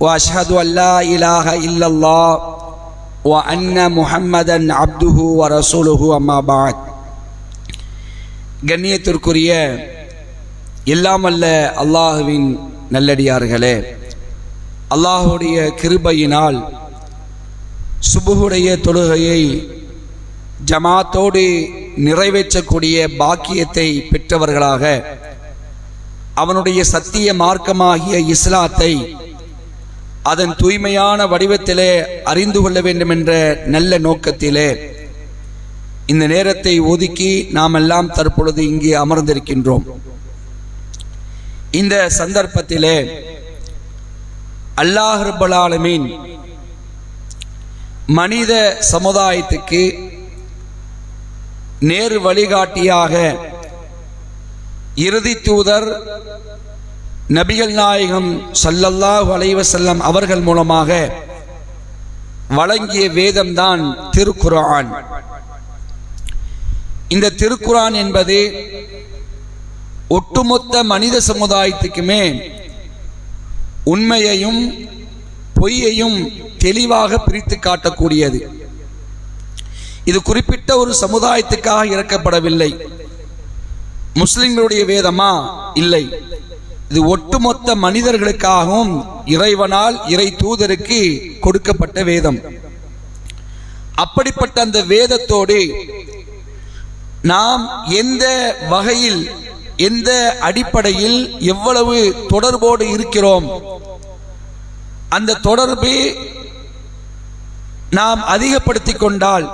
واشهد ان لا اله الا الله وان محمدا عبده ورسوله اما بعد கண்ணியத்திற்குரிய எல்லாமல்ல அல்லாஹுவின் நல்லடியார்களே அல்லாஹுடைய கிருபையினால் சுபுகுடைய தொழுகையை ஜமாத்தோடு நிறைவேற்றக்கூடிய பாக்கியத்தை பெற்றவர்களாக அவனுடைய சத்திய மார்க்கமாகிய இஸ்லாத்தை அதன் தூய்மையான வடிவத்திலே அறிந்து கொள்ள வேண்டும் என்ற நல்ல நோக்கத்திலே இந்த நேரத்தை ஒதுக்கி நாம் எல்லாம் தற்பொழுது இங்கே அமர்ந்திருக்கின்றோம். இந்த சந்தர்ப்பத்திலே அல்லாஹ் மனித சமுதாயத்துக்கு நேரு வழிகாட்டியாக இறுதி தூதர் நபிகள் நாயகம் சல்லல்லாஹு அலைவசல்லம் அவர்கள் மூலமாக வழங்கிய வேதம்தான் திருக்குரான் இந்த திருக்குரான் என்பது ஒட்டுமொத்த மனித சமுதாயத்துக்குமே உண்மையையும் பொய்யையும் தெளிவாக பிரித்து காட்டக்கூடியது. இது குறிப்பிட்ட ஒரு சமுதாயத்துக்காக இறக்கப்படவில்லை. முஸ்லிம்களுடைய வேதமா? இல்லை. இது ஒட்டுமொத்த மனிதர்களுக்காகவும் இறைவனால் இறை தூதருக்கு கொடுக்கப்பட்ட வேதம். அப்படிப்பட்ட அந்த வேதத்தோடு நாம் எந்த வகையில் எந்த அடிப்படையில் எவ்வளவு தொடர்போடு இருக்கிறோம் அந்த தொடர்பு நாம் அதிகப்படுத்தி கொண்டால்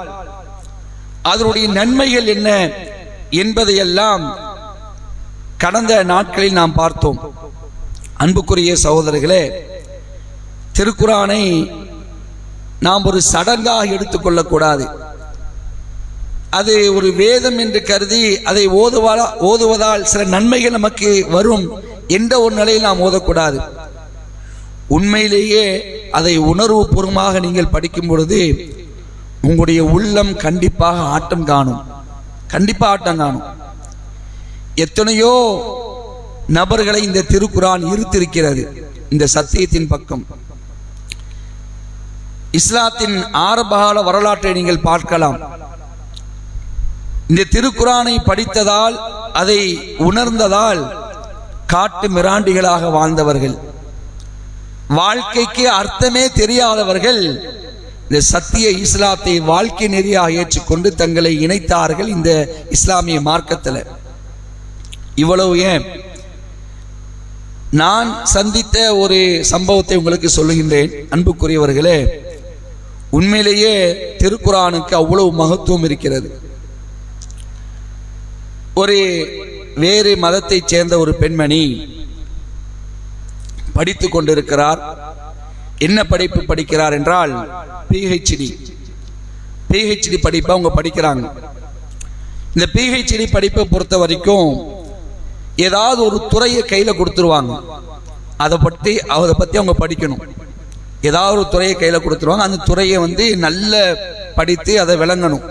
அதனுடைய நன்மைகள் என்ன என்பதையெல்லாம் கடந்த நாட்களில் நாம் பார்த்தோம். அன்புக்குரிய சகோதரர்களே திருக்குறானை நாம் ஒரு சடங்காக எடுத்துக்கொள்ளக்கூடாது அது ஒரு வேதம் என்று கருதி அதை ஓதுவதா ஓதுவதால் சில நன்மைகள் நமக்கு வரும் என்ற ஒரு நிலையில் நாம் ஓதக்கூடாது. உண்மையிலேயே அதை உணர்வு பூர்வமாக நீங்கள் படிக்கும் பொழுது உங்களுடைய உள்ளம் கண்டிப்பாக ஆட்டம் காணும். கண்டிப்பாக ஆட்டம் காணும். எத்தனையோ நபர்களை இந்த திருக்குரான் இருத்திருக்கிறது. இந்த சத்தியத்தின் பக்கம். இஸ்லாத்தின் ஆரம்பகால வரலாற்றை நீங்கள் பார்க்கலாம். இந்த திருக்குரானை படித்ததால் அதை உணர்ந்ததால் காட்டு மிராண்டிகளாக வாழ்ந்தவர்கள். வாழ்க்கைக்கு அர்த்தமே தெரியாதவர்கள் இந்த சத்திய இஸ்லாத்தை வாழ்க்கை நெறியாக ஏற்றுக்கொண்டு தங்களை இணைத்தார்கள் இந்த இஸ்லாமிய மார்க்கத்தில். இவ்வளவு ஏன்? நான் சந்தித்த ஒரு சம்பவத்தை உங்களுக்கு சொல்லுகின்றேன். அன்புக்குரியவர்களே உண்மையிலேயே திருக்குறானுக்கு அவ்வளவு மகத்துவம் இருக்கிறது. ஒரு வேறு மதத்தைச் சேர்ந்த ஒரு பெண்மணி படித்து கொண்டிருக்கிறார். என்ன படிப்பு படிக்கிறார் என்றால் பிஹெச்டி பிஹெச்டி படிப்பை அவங்க படிக்கிறாங்க. இந்த பிஹெச்டி படிப்பை பொறுத்த வரைக்கும் ஏதாவது ஒரு துறையை கையில் கொடுத்துருவாங்க. அதை பற்றி அதை பற்றி அவங்க படிக்கணும். ஏதாவது ஒரு துறையை கையில் கொடுத்துருவாங்க. அந்த துறையை வந்து நல்ல படித்து அதை விளங்கணும்.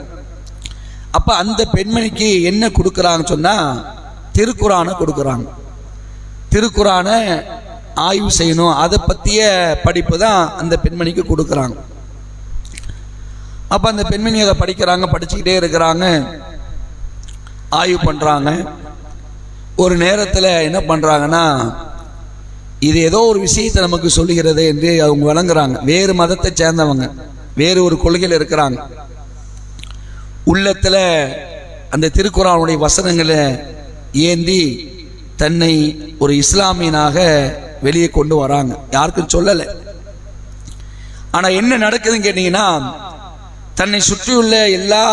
அப்போ அந்த பெண்மணிக்கு என்ன கொடுக்குறாங்கன்னு சொன்னால் திருக்குறானை கொடுக்குறாங்க. திருக்குறானை ஆய்வு செய்யணும். அதை பற்றிய படிப்பு தான் அந்த பெண்மணிக்கு கொடுக்குறாங்க. அப்போ அந்த பெண்மணி அதை படிக்கிறாங்க படிச்சுக்கிட்டே இருக்கிறாங்க ஆய்வு பண்ணுறாங்க ஒரு நேரத்தில் என்ன பண்ணுறாங்கன்னா இது ஏதோ ஒரு விஷயத்தை நமக்கு சொல்லுகிறது என்று அவங்க விளங்குறாங்க. வேறு மதத்தை சேர்ந்தவங்க வேறு ஒரு கொள்கையில் இருக்கிறாங்க. உள்ளத்தில் அந்த திருக்குறானுடைய வசனங்களை ஏந்தி தன்னை ஒரு இஸ்லாமியனாக வெளியே கொண்டு வராங்க. யாருக்கும் சொல்லலை. ஆனால் என்ன நடக்குதுன்னு கேட்டிங்கன்னா தன்னை சுற்றியுள்ள எல்லா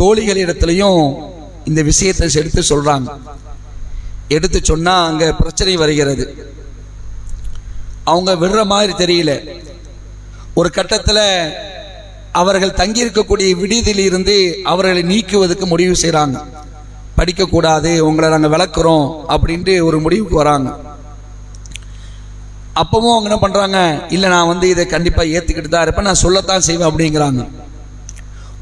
தோழிகளிடத்துலையும் இந்த விஷயத்தை எடுத்து சொல்கிறாங்க எடுத்து சொன்னால் அங்கே பிரச்சனை வருகிறது. அவங்க விடுற மாதிரி தெரியல. ஒரு கட்டத்தில் அவர்கள் தங்கியிருக்கக்கூடிய விடுதியில் இருந்து அவர்களை நீக்குவதற்கு முடிவு செய்கிறாங்க படிக்கக்கூடாது உங்களை நாங்கள் விளக்குறோம் அப்படின்ட்டு ஒரு முடிவுக்கு வராங்க. அப்பவும் அவங்க என்ன பண்ணுறாங்க இல்லை நான் வந்து இதை கண்டிப்பாக ஏற்றுக்கிட்டு தான் இருப்பேன் நான் சொல்லத்தான் செய்வேன் அப்படிங்கிறாங்க.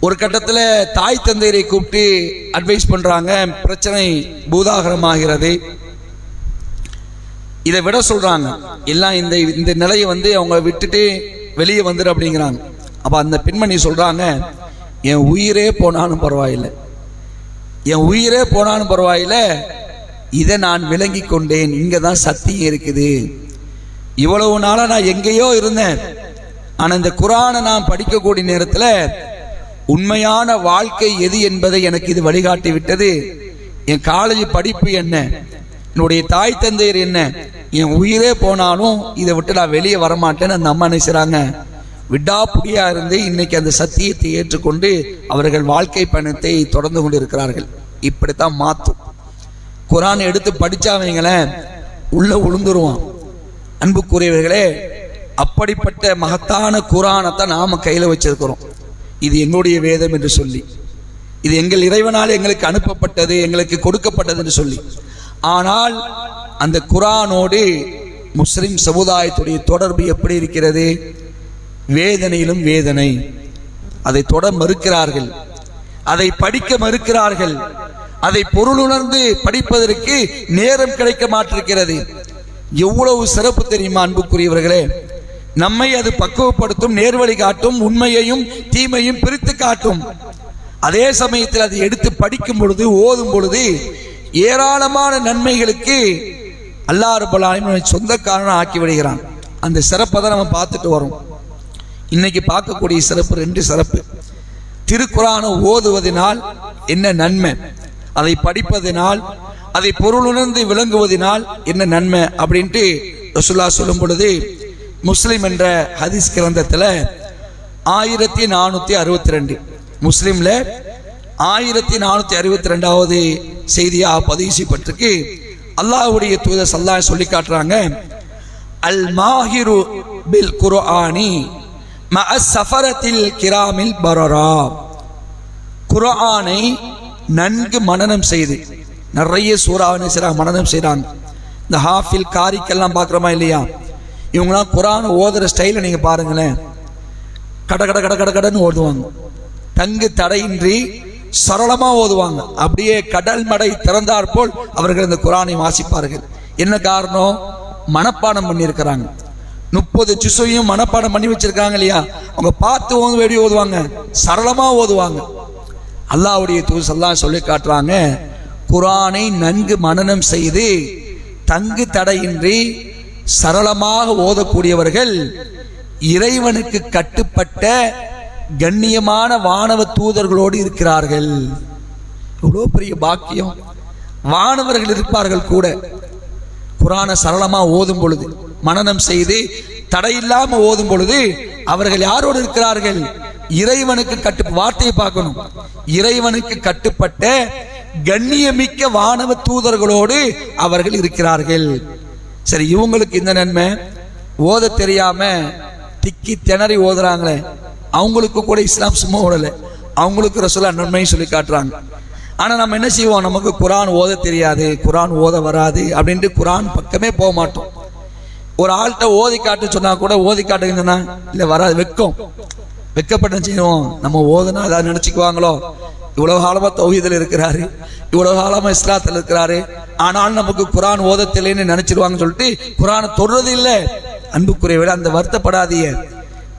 ஒரு கட்டத்தில் தாய் தந்தையரை கூப்பிட்டு அட்வைஸ் பண்ணுறாங்க பிரச்சனை பூதாகரமாகிறது. இதை விட சொல்கிறாங்க எல்லாம் இந்த இந்த நிலையை வந்து அவங்க விட்டுட்டு வெளியே வந்துடு அப்படிங்கிறாங்க. அப்போ அந்த பெண்மணி சொல்கிறாங்க என் உயிரே போனாலும் பரவாயில்லை. என் உயிரே போனாலும் பரவாயில்லை. இதை நான் விளங்கி கொண்டேன். இங்கே தான் சத்தியம் இருக்குது. இவ்வளவு நாளாக நான் எங்கேயோ இருந்தேன். ஆனால் இந்த குரானை நான் படிக்கக்கூடிய நேரத்தில் உண்மையான வாழ்க்கை எது என்பதை எனக்கு இது வழிகாட்டி விட்டது என் காலேஜ் படிப்பு என்ன? என்னுடைய தாய் தந்தையர் என்ன? என் உயிரே போனாலும் இதை விட்டு நான் வெளியே வரமாட்டேன்னு அந்த அம்மா நினைச்சாங்க விடாப்புடியா இருந்து இன்னைக்கு அந்த சத்தியத்தை ஏற்றுக்கொண்டு அவர்கள் வாழ்க்கை பயணத்தை தொடர்ந்து கொண்டு இருக்கிறார்கள் இப்படித்தான் மாத்தும். குரான் எடுத்து படிச்சாவங்களேன் உள்ள உளுந்துருவான். அன்புக்குரியவர்களே அப்படிப்பட்ட மகத்தான குரானை தான் நாம கையில் வச்சிருக்கிறோம். இது எங்களுடைய வேதம் என்று சொல்லி. இது எங்கள் இறைவனால் எங்களுக்கு அனுப்பப்பட்டது எங்களுக்கு கொடுக்கப்பட்டது என்று சொல்லி. ஆனால் அந்த குரானோடு முஸ்லிம் சமுதாயத்துடைய தொடர்பு எப்படி இருக்கிறது? வேதனையிலும் வேதனை. அதை தொட மறுக்கிறார்கள். அதை படிக்க மறுக்கிறார்கள். அதை பொருளுணர்ந்து படிப்பதற்கு நேரம் கிடைக்க மாட்டிருக்கிறது. எவ்வளவு சிறப்பு தெரியுமா அன்புக்குரியவர்களே? நம்மை அது பக்குவப்படுத்தும் நேர்வழி காட்டும் உண்மையையும் தீமையும் பிரித்து காட்டும். அதே சமயத்தில் அதை எடுத்து படிக்கும் பொழுது ஓதும் பொழுது ஏராளமான நன்மைகளுக்கு அல்லாறு ரப்பல் ஆலமீன் சொந்தக்காரன் ஆக்கி விடுகிறான். அந்த சிறப்பை தான் நம்ம பார்த்துட்டு வரோம். இன்னைக்கு பார்க்கக்கூடிய சிறப்பு ரெண்டு சிறப்பு. திருக்குறானை ஓதுவதனால் என்ன நன்மை? அதை படிப்பதனால் அதை பொருளுணர்ந்து விளங்குவதனால் என்ன நன்மை? அப்படின்ட்டு ரசுல்லா சொல்லும் பொழுது முஸ்லீம் என்ற ஹதீஸ் கிரந்தத்தில் ஆயிரத்தி நானூற்றி அறுபத்தி ரெண்டு முஸ்லீமில் ஆயிரத்தி நானூற்றி அறுபத்தி ரெண்டாவது செய்தியாக பதிவு செய்யப்பட்டிருக்கு. அல்லாஹ்வுடைய தூதர் சல்லா சொல்லி காட்டுறாங்க. அல் மாஹிரு பில் குர்ஆனி மஅ சஃபரத்தில் கிராமில் பரரா. குர்ஆனை நன்கு மனனம் செய்து நிறைய சூறாவணி செய்கிறாங்க மனனம் செய்கிறாங்க இந்த ஹாஃபில் காரிக்கெல்லாம் பார்க்குறோமா இல்லையா? இவங்களாம் குரானை ஓதுகிற ஸ்டைலை நீங்கள் பாருங்களேன். கட கட கட கட கடன்னு ஓதுவாங்க. தங்கு தடையின்றி சரளமாக ஓதுவாங்க. அப்படியே கடல் மடை திறந்தாற்போல் அவர்கள் இந்த குரானை வாசிப்பார்கள். என்ன காரணம்? மனப்பாடம் பண்ணியிருக்கிறாங்க. முப்பது சிசுவையும் மனப்பாடம் பண்ணி வச்சிருக்காங்க இல்லையா? அவங்க பார்த்து ஓது வேடி ஓதுவாங்க. சரளமாக ஓதுவாங்க. அல்லாஹ்வுடைய தூது சொல்லி காட்டுறாங்க குரானை நன்கு மனனம் செய்து தங்கு தடையின்றி சரளமாக ஓதக்கூடியவர்கள் இறைவனுக்கு கட்டுப்பட்ட கண்ணியமான வானவ தூதர்களோடு இருக்கிறார்கள். இவ்வளோ பெரிய பாக்கியம். வானவர்கள் இருப்பார்கள் கூட. குரான சரளமாக ஓதும் பொழுது மனநம் செய்து தடையில்லாமல் ஓதும் பொழுது அவர்கள் யாரோடு இருக்கிறார்கள்? இறைவனுக்கு கட்டு வார்த்தையை பார்க்கணும். இறைவனுக்கு கட்டுப்பட்ட கண்ணியமிக்க வானவ தூதர்களோடு அவர்கள் இருக்கிறார்கள். சரி இவங்களுக்கு இந்த நன்மை. ஓத தெரியாம திக்கி திணறி ஓதுறாங்களே. அவங்களுக்கு கூட இஸ்லாம் சும்மா ஓடலை அவங்களுக்கு ரசூலா நன்மைன்னு சொல்லி காட்டுறாங்க. ஆனால் நம்ம என்ன செய்வோம்? நமக்கு குரான் ஓத தெரியாது குரான் ஓத வராது அப்படின்ட்டு குரான் பக்கமே போக மாட்டோம். ஒரு ஆள்கிட்ட ஓதி காட்டு சொன்னா கூட ஓதி காட்டுன்னு சொன்னா இல்லை வராது வெக்கம் வெக்கப்பட்ட செய்வோம்? நம்ம ஓதுனா ஏதாவது நினச்சிக்குவாங்களோ? இவ்வளோ காலமாக தௌஹீதில் இருக்கிறாரு. இவ்வளோ காலமாக இஸ்லாத்தில் இருக்கிறாரு. ஆனாலும் நமக்கு குரான் ஓதத்தில்லைன்னு நினைச்சிருவாங்கன்னு சொல்லிட்டு குரானை தொடுறது இல்லை. அன்புக்குரியவிட அந்த வருத்தப்படாதீங்க.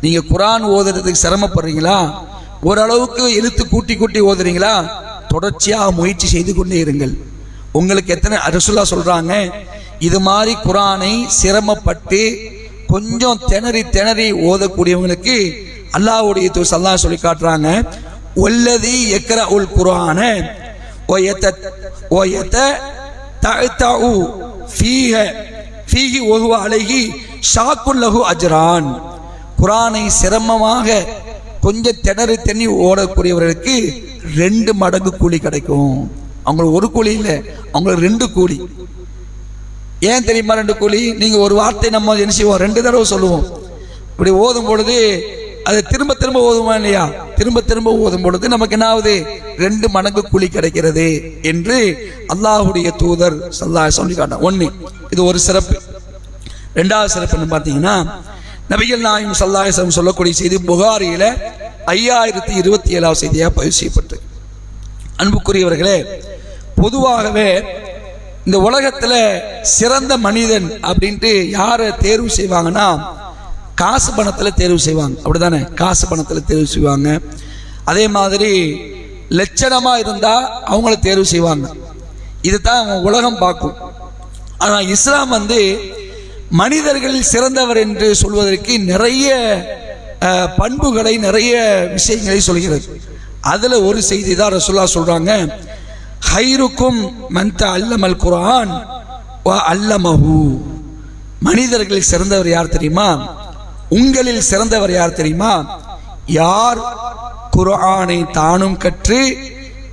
நீங்க குரான் ஓதுறதுக்கு சிரமப்படுறீங்களா? ஓரளவுக்கு எழுத்து கூட்டி கூட்டி ஓதுறீங்களா? தொடர்ச்சியாக முயற்சி செய்து கொண்டே இருங்கள். உங்களுக்கு எத்தனை ரசுல்லா சொல்றாங்க? இது மாதிரி குரானை சிரமப்பட்டு கொஞ்சம் திணறி திணறி ஓதக்கூடியவங்களுக்கு அல்லாவுடைய தூஸ் அல்லாஹ் சொல்லி காட்டுறாங்க ஒல்லதி எக்கர உல் குரான ஒயத்த ஒயத்த தஅத்தஉ ஃபீஹ ஃபீஹி ஒஹுவ அலைஹி ஷாக்குல் லஹு அஜ்ரான். குரானை சிரமமாக கொஞ்சம் திணறி தண்ணி ஓடக்கூடியவர்களுக்கு ரெண்டு மடங்கு கூலி கிடைக்கும். அவங்களுக்கு ஒரு கூலி இல்லை அவங்களுக்கு ரெண்டு கூலி. ஏன் தெரியுமா ரெண்டு கூலி? நீங்கள் ஒரு வார்த்தை நம்ம என்ன செய்வோம்? ரெண்டு தடவை சொல்லுவோம். இப்படி ஓதும் பொழுது அதை திரும்ப திரும்ப ஓதுமா இல்லையா? திரும்ப திரும்ப ஓதும் பொழுது நமக்கு என்ன ஆகுது ரெண்டு மடங்கு கூலி கிடைக்கிறது என்று அல்லாஹுடைய தூதர் சல்லா சொல்லி காட்டான் ஒன்று இது ஒரு சிறப்பு. ரெண்டாவது சிறப்புன்னு பார்த்தீங்கன்னா நபிகள் நாயும் சல்லாஹம் சொல்லக்கூடிய செய்தி புகாரியில் ஐயாயிரத்தி இருபத்தி ஏழாவது செய்தியாக பதிவு செய்யப்பட்டு அன்புக்குரியவர்களே பொதுவாகவே இந்த உலகத்தில் சிறந்த மனிதன் அப்படின்ட்டு யாரை தேர்வு செய்வாங்கன்னா காசு பணத்தில் தேர்வு செய்வாங்க. அப்படிதானே? காசு பணத்தில் தேர்வு செய்வாங்க. அதே மாதிரி லட்சணமாக இருந்தால் அவங்கள தேர்வு செய்வாங்க. இதுதான் அவங்க உலகம் பார்க்கும். ஆனால் இஸ்லாம் வந்து மனிதர்களில் சிறந்தவர் என்று சொல்வதற்கு நிறைய பண்புகளை நிறைய விஷயங்களை சொல்கிறது. அதில் ஒரு செய்தி தான் ரசுல்லா சொல்கிறாங்க ஹைருக்கும் மந்த அல்லமல் குரான் அல்லமஹூ. மனிதர்களில் சிறந்தவர் யார் தெரியுமா? உங்களில் சிறந்தவர் யார் தெரியுமா? யார் குரானை தானும் கற்று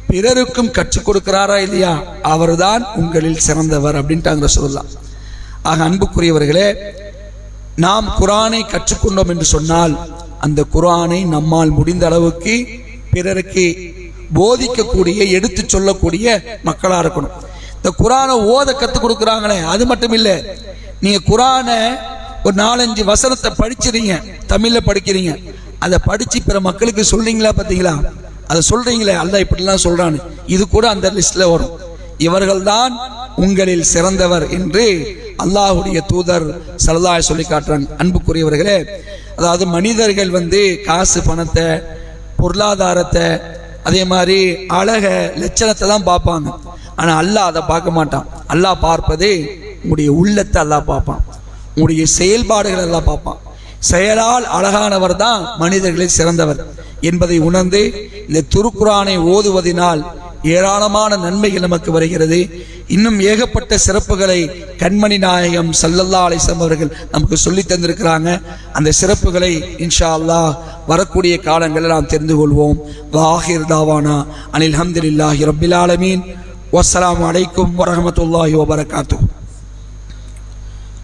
பிறருக்கும் கற்றுக் கொடுக்கிறாரா இல்லையா? அவர்தான் உங்களில் சிறந்தவர் அப்படின்ட்டாங்க சொல்லலாம் ஆக அன்புக்குரியவர்களே நாம் குரானை கற்றுக்கொண்டோம் என்று சொன்னால் அந்த குரானை நம்மால் முடிந்த அளவுக்கு பிறருக்கு போதிக்கக்கூடிய எடுத்து சொல்லக்கூடிய மக்களா இருக்கணும். இந்த குரானை ஓத கற்றுக் கொடுக்குறாங்களே அது மட்டும் இல்லை நீங்க குரானை ஒரு நாலஞ்சு வசனத்தை படிச்சிருங்க. தமிழ்ல படிக்கிறீங்க. அதை படிச்சு பிற மக்களுக்கு சொல்றீங்களா பார்த்தீங்களா அதை சொல்றீங்களே அல்லாஹ் இப்படிலாம் சொல்றான்னு. இது கூட அந்த லிஸ்ட்ல வரும். இவர்கள்தான் உங்களில் சிறந்தவர் என்று அல்லாஹுடைய தூதர் சரதாய சொல்லி காட்டுறாங்க அன்புக்குரியவர்களே அதாவது மனிதர்கள் வந்து காசு பணத்தை பொருளாதாரத்தை அதே மாதிரி அழக லட்சணத்தை தான் பார்ப்பாங்க. ஆனால் அல்லாஹ் அதை பார்க்க மாட்டான். அல்லாஹ் பார்ப்பது உங்களுடைய உள்ளத்தை அல்லாஹ் பார்ப்பான். உங்களுடைய செயல்பாடுகள் எல்லாம் பார்ப்பான். செயலால் அழகானவர் தான் மனிதர்களில் சிறந்தவர் என்பதை உணர்ந்து இந்த திருக்குறானை ஓதுவதினால் ஏராளமான நன்மைகள் நமக்கு வருகிறது. இன்னும் ஏகப்பட்ட சிறப்புகளை கண்மணி நாயகம் சல்லல்லா அலிசம் அவர்கள் நமக்கு சொல்லி தந்திருக்கிறாங்க. அந்த சிறப்புகளை இன்ஷா அல்லாஹ் வரக்கூடிய காலங்களில் நாம் தெரிந்து கொள்வோம். வாஹிர் தாவானா அனில் ஹம்தில்லாஹி ரபில் ஆலமீன். வசலாம் அலைக்கும் வரமத்துல்லாஹி வபரகாத்தூ